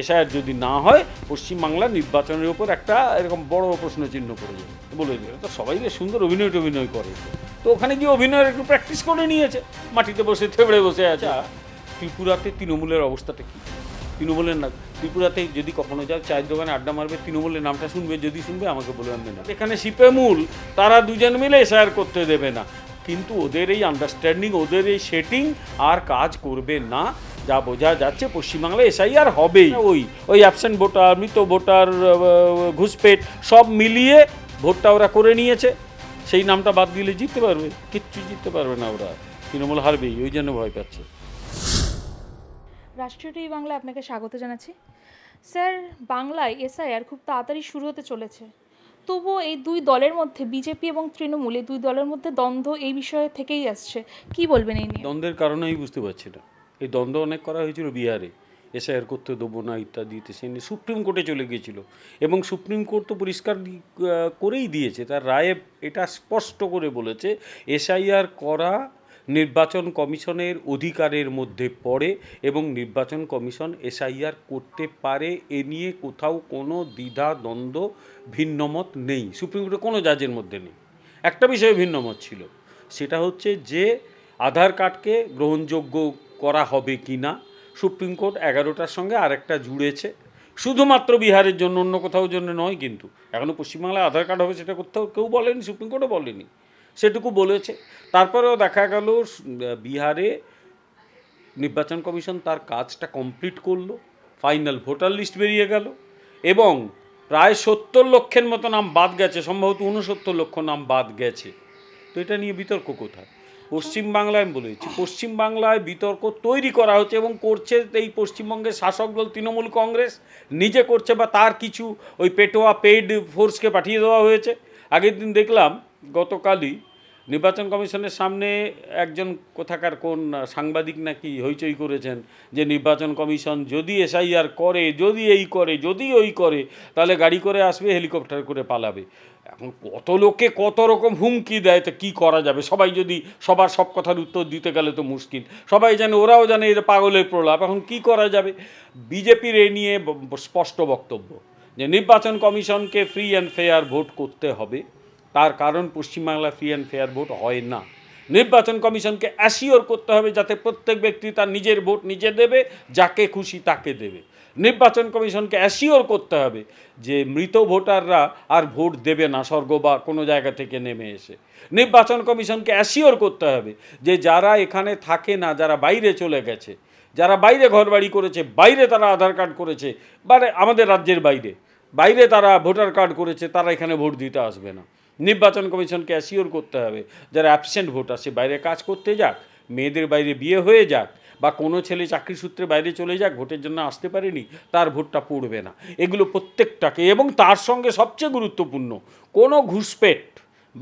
SIR যদি না হয় পশ্চিমবাংলার নির্বাচনের উপর একটা এরকম বড় প্রশ্ন চিহ্ন পড়ে যাবে। বলে দিল তো সবাই বেশ সুন্দর অভিনয় টভিনয় করে। তো ওখানে গিয়ে অভিনয়ের একটু প্র্যাকটিস করে নিয়েছে। মাটিতে বসে থেবড়ে বসে আছে। আচ্ছা, ত্রিপুরাতে তৃণমূলের অবস্থাটা কী? তৃণমূলের না ত্রিপুরাতে যদি কখনো যাও চায়ের দোকানে আড্ডা মারবে তৃণমূলের নামটা শুনবে যদি শুনবে আমাকে বলে আনবে না। এখানে শিপে মূল তারা দুজন মিলে এসআইআর করতে দেবে না। কিন্তু ওদের এই আন্ডারস্ট্যান্ডিং ওদের এই সেটিং আর কাজ করবে না। যা বোঝা যাচ্ছে পশ্চিমবাংলায় এসআইআর হবেই। ওই ওই অ্যাবসেন্ট ভোটার মৃত ভোটার ঘুষপেট সব মিলিয়ে ভোটটা ওরা করে নিয়েছে। সেই নামটা বাদ দিলে জিততে পারবে। কিচ্ছু জিততে পারবে না ওরা। তৃণমূল হারবেই ওই জন্য ভয় পাচ্ছে। রাষ্ট্রীয় টিভি বাংলা আপনাকে স্বাগত জানাচ্ছি। স্যার বাংলায় এসআইআর খুব তাড়াতাড়ি শুরু হতে চলেছে। তবুও এই দুই দলের মধ্যে বিজেপি এবং তৃণমূল এই দুই দলের মধ্যে দ্বন্দ্ব এই বিষয়ে থেকেই আসছে। কি বলবেন এই নিয়ে? দ্বন্দ্বের কারণে আমি বুঝতে পারছি না। এই দ্বন্দ্ব অনেক করা হয়েছিল বিহারে। এসআইআর করতে দেবো না ইত্যাদিতে সে নিয়ে সুপ্রিম কোর্টে চলে গিয়েছিল। এবং সুপ্রিম কোর্ট তো পরিষ্কার করেই দিয়েছে, তার রায়ে এটা স্পষ্ট করে বলেছে, এসআইআর করা নির্বাচন কমিশনের অধিকারের মধ্যে পড়ে এবং নির্বাচন কমিশন এসআইআর করতে পারে, এ নিয়ে কোথাও কোনো দ্বিধা, দ্বন্দ্ব, ভিন্নমত নেই। সুপ্রিম কোর্টে কোনো জাজের মধ্যে নেই। একটা বিষয়ে ভিন্নমত ছিল, সেটা হচ্ছে যে আধার কার্ডকে গ্রহণযোগ্য করা হবে কি না, সুপ্রিম কোর্ট এগারোটার সঙ্গে আরেকটা জুড়েছে। শুধুমাত্র বিহারের জন্য, অন্য কোথাও জন্য নয় কিন্তু এখনও পশ্চিমবাংলায় আধার কার্ড হবে সেটা কোথাও কেউ বলেনি, সুপ্রিম কোর্টও বলেনি। সেটুকু বলেছে। তারপরেও দেখা গেল, বিহারে নির্বাচন কমিশন তার কাজটা কমপ্লিট করল, ফাইনাল ভোটার লিস্ট বেরিয়ে গেল এবং প্রায় সত্তর লক্ষের মতো নাম বাদ গেছে, সম্ভবত উনসত্তর লক্ষ নাম বাদ গেছে। তো এটা নিয়ে বিতর্ক কোথায়? পশ্চিমবাংলায় আমি বলেছি পশ্চিমবাংলায় বিতর্ক তৈরি করা হচ্ছে এবং করছে এই পশ্চিমবঙ্গের শাসক দল, তৃণমূল কংগ্রেস, নিজে করছে বা তার কিছু ওই পেটোয়া পেইড ফোর্সকে পাঠিয়ে দেওয়া হয়েছে। আগের দিন দেখলাম গতকালই নির্বাচন কমিশনের সামনে একজন কোথাকার কোন সাংবাদিক নাকি হইচই করেছেন যে নির্বাচন কমিশন যদি এসআইআর করে, যদি এই করে, যদি ওই করে, তাহলে গাড়ি করে আসবে, হেলিকপ্টার করে পালাবে। এখন কত লোকে কত রকম হুমকি দেয়, তো কী করা যাবে? সবাই যদি সবার সব কথার উত্তর দিতে গেলে তো মুশকিল। সবাই জানে ওরাও জানে এটা পাগলের প্রলাপ। এখন কি করা যাবে? বিজেপির এ নিয়ে স্পষ্ট বক্তব্য যে নির্বাচন কমিশনকে ফ্রি অ্যান্ড ফেয়ার ভোট করতে হবে। তার কারণ Paschimbangla free and fair vote হয় না। নির্বাচন কমিশনকে অ্যাসিওর করতে হবে যাতে প্রত্যেক ব্যক্তি তার নিজের ভোট নিজে দেবে, যাকে খুশি তাকে দেবে। নির্বাচন কমিশনকে অ্যাসিওর করতে হবে যে মৃত ভোটাররা আর ভোট দেবে না, স্বর্গ বা কোনো জায়গা থেকে নেমে এসে। নির্বাচন কমিশনকে অ্যাসিওর করতে হবে যে যারা এখানে থাকে না, যারা বাইরে চলে গেছে, যারা বাইরে ঘরবাড়ি করেছে, বাইরে তারা আধার কার্ড করেছে মানে আমাদের রাজ্যের বাইরে বাইরে তারা ভোটার কার্ড করেছে, তারা এখানে ভোট দিতে আসবে না। নির্বাচন কমিশনকে অ্যাসিওর করতে হবে। যারা অ্যাবসেন্ট ভোটার সে বাইরে কাজ করতে যাক, মেয়েদের বাইরে বিয়ে হয়ে যাক, বা কোনো ছেলে চাকরি সূত্রে বাইরে চলে যাক, ভোটের জন্য আসতে পারেনি, তার ভোটটা পড়বে না। এগুলো প্রত্যেকটাকে, এবং তার সঙ্গে সবচেয়ে গুরুত্বপূর্ণ, কোনো ঘুষপেট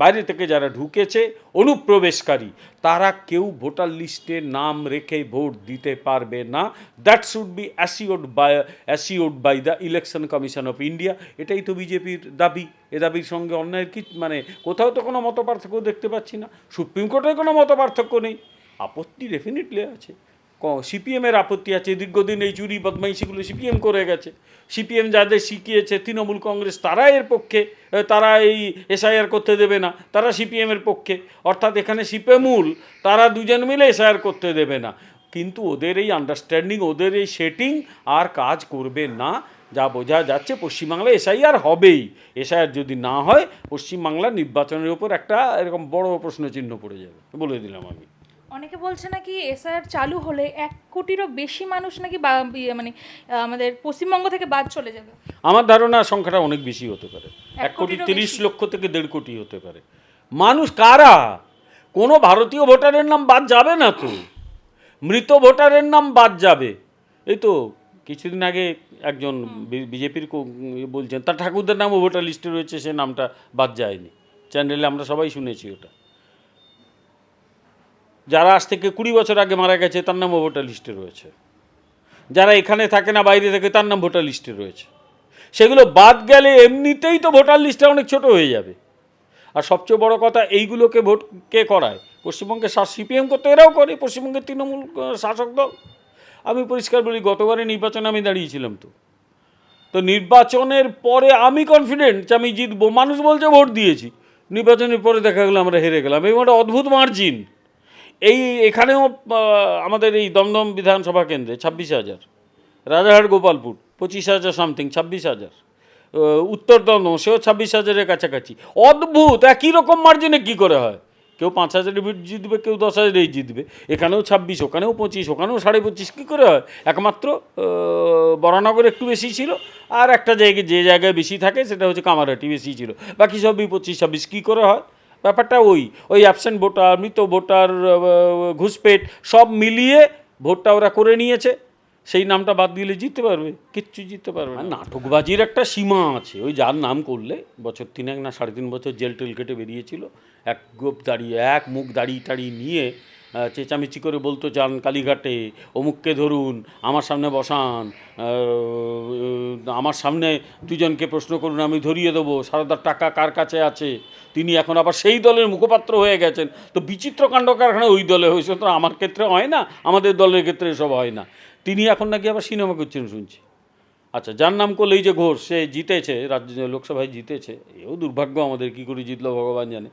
বাইরে থেকে যারা ঢুকেছে, অনুপ্রবেশকারী, তারা কেউ ভোটার লিস্টে নাম রেখে ভোট দিতে পারবে না। That should be assured by assured by the election commission of India এটাই তো বিজেপির দাবি। এ দাবির সঙ্গে অন্যায়ের কি মানে কোথাও তো কোনো মত পার্থক্য দেখতে পাচ্ছি না। সুপ্রিম কোর্টের কোনো মত পার্থক্য নেই। আপত্তি ডেফিনেটলি আছে। সিপিএমের আপত্তি আছে, দীর্ঘদিন এই চুরি বদমাইশিগুলো সিপিএম করে গেছে। সিপিএম যাদের শিখিয়েছে, তৃণমূল কংগ্রেস তারা এর পক্ষে তারা এই এসআইআর করতে দেবে না, তারা সিপিএমের পক্ষে। অর্থাৎ এখানে সিপিএমুল তারা দুজন মিলে এসআইআর করতে দেবে না। কিন্তু ওদের এই আন্ডারস্ট্যান্ডিং ওদের এই সেটিং আর কাজ করবে না। যা বোঝা যাচ্ছে পশ্চিমবাংলায় এসআইআর হবেই। এসআইআর যদি না হয়, পশ্চিমবাংলার নির্বাচনের উপর একটা এরকম বড় প্রশ্ন চিহ্ন পড়ে যাবে। বলে দিলাম আমি। অনেকে বলছে নাকি এসআইআর চালু হলে এক কোটিরও বেশি মানুষ নাকি ইয়ে মানে আমাদের পশ্চিমবঙ্গ থেকে বাদ চলে যাবে। আমার ধারণা সংখ্যাটা অনেক বেশি হতে পারে। এক এক কোটি তিরিশ লক্ষ থেকে দেড় কোটি হতে পারে। মানুষ কারা? কোনো ভারতীয় ভোটারের নাম বাদ যাবে না তো? মৃত ভোটারের নাম বাদ যাবে। এই তো কিছুদিন আগে একজন বিজেপির বলছেন তার ঠাকুরদের নামও ভোটার লিস্টে রয়েছে সে নামটা বাদ যায়নি। চ্যানেলে আমরা সবাই শুনেছি ওটা। যারা আজ থেকে কুড়ি বছর আগে মারা গেছে, তার নামও ভোটার লিস্টে রয়েছে। যারা এখানে থাকে না, বাইরে থাকে, তার নাম ভোটার লিস্টে রয়েছে। সেগুলো বাদ গেলে এমনিতেই তো ভোটার লিস্টটা অনেক ছোট হয়ে যাবে। আর সবচেয়ে বড় কথা, এইগুলোকে ভোট কে করায়? পশ্চিমবঙ্গে সিপিএম করতে, এরাও করে, পশ্চিমবঙ্গের তৃণমূল শাসক দল। আমি পরিষ্কার বলি গতবারে নির্বাচনে আমি দাঁড়িয়েছিলাম তো। তো নির্বাচনের পরে আমি কনফিডেন্ট যে আমি জিতবো। মানুষ বলছে ভোট দিয়েছি। নির্বাচনের পরে দেখা গেলো, আমরা হেরে গেলাম। এবং একটা অদ্ভুত মার্জিন এই এখানেও আমাদের এই দমদম বিধানসভা কেন্দ্রে ছাব্বিশ হাজার, রাজারহাট গোপালপুর পঁচিশ হাজার সামথিং, ছাব্বিশ হাজার উত্তর দমদম সেও ছাব্বিশ হাজারের কাছাকাছি। অদ্ভুত! একই রকম মার্জিনে কী করে হয়? কেউ পাঁচ হাজারে ভিট জিতবে, কেউ দশ হাজারেই জিতবে। এখানেও ছাব্বিশ, ওখানেও পঁচিশ, ওখানেও সাড়ে পঁচিশ, কী করে হয়? একমাত্র বরানগর একটু বেশি ছিল, আর একটা জায়গায়, যে জায়গায় বেশি থাকে সেটা হচ্ছে কামারহাটি বেশি ছিল। বাকি সবই পঁচিশ, ছাব্বিশ, কী করে হয়? ব্যাপারটা ওই ওই অ্যাবসেন্ট ভোটার মৃত ভোটার ঘুষপেট, সব মিলিয়ে ভোটটা ওরা করে নিয়েছে। সেই নামটা বাদ দিলে জিততে পারবে, কিচ্ছু জিততে পারবে না। নাটকবাজির একটা সীমা আছে, ওই যার নাম করলে বছর তিনেক না সাড়ে তিন বছর জেল টেল কেটে বেরিয়েছিল, এক গোপ দাঁড়িয়ে, এক মুখ দাঁড়িয়ে টাড়িয়ে নিয়ে চেঁচামেচি করে বলতো, যান কালীঘাটে, অমুককে ধরুন, আমার সামনে বসান আমার সামনে দুজনকে প্রশ্ন করুন, আমি ধরিয়ে দেবো, সারদার টাকা কার কাছে আছে? তিনি এখন আবার সেই দলের মুখপাত্র হয়ে গেছেন। তো বিচিত্র কাণ্ড কারখানা ওই দলে হয়েছে, তো আমার ক্ষেত্রে হয় না? আমাদের দলের ক্ষেত্রে এসব হয় না। তিনি এখন নাকি আবার সিনেমা করছেন শুনছি। আচ্ছা যার নাম করলেই যে ঘোষ, সে জিতেছে, রাজ্য, লোকসভায় জিতেছে, এও দুর্ভাগ্য আমাদের, কী করে জিতলো ভগবান জানে।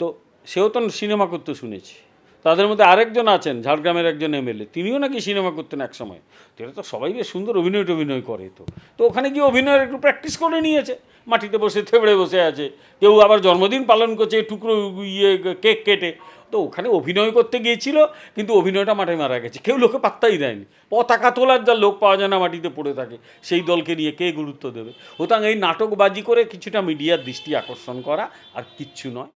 তো সেও তো সিনেমা করতে শুনেছি। তাদের মধ্যে আরেকজন আছেন, ঝাড়গ্রামের একজন এমএলএ। তিনিও নাকি সিনেমা করতেন এক সময় তো তো সবাই বেশ সুন্দর অভিনয় টভিনয় করে তো। তো ওখানে গিয়ে অভিনয়ের একটু প্র্যাকটিস করে নিয়েছে। মাটিতে বসে, থেবড়ে বসে আছে। কেউ আবার জন্মদিন পালন করছে, টুকরো ইয়ে কেক কেটে। তো ওখানে অভিনয় করতে গিয়েছিল, কিন্তু অভিনয়টা মাঠে মারা গেছে। কেউ লোকে পাত্তাই দেয়নি। পতাকা তোলার যা লোক পাওয়া যায় না মাটিতে পড়ে থাকে, সেই দলকে নিয়ে কে গুরুত্ব দেবে? ওতাং এই নাটকবাজি করে কিছুটা মিডিয়ার দৃষ্টি আকর্ষণ করা আর কিচ্ছু নয়।